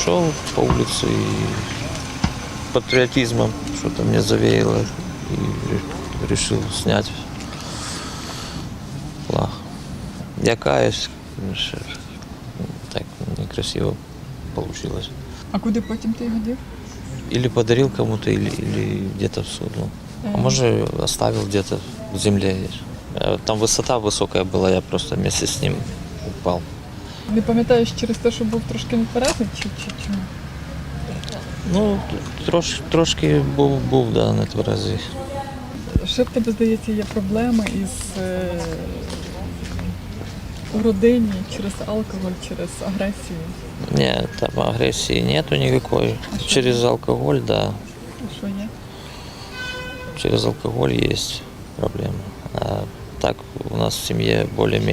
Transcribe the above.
Шел по улице и патриотизмом что-то мне завеяло и ре- решил снять флаг. Я каюсь, конечно, так некрасиво получилось. А куди потім ти його дів? Или подарил кому-то, или, или где-то всунул. А может оставил где-то в земле. Э, Там высота высокая была, я просто вместе с ним упал. Не пам'ятаєш через те, що був трошки непередний, чи, чи чому? Ну, трош, трошки був, був да, на тверезий. Ще в тебе, здається, є проблеми із е, у родині через алкоголь, через агресію. Нет, там агрессии нету никакой. А что? Через алкоголь, да. Що є? Через алкоголь есть проблема. А так у нас в семье более-менее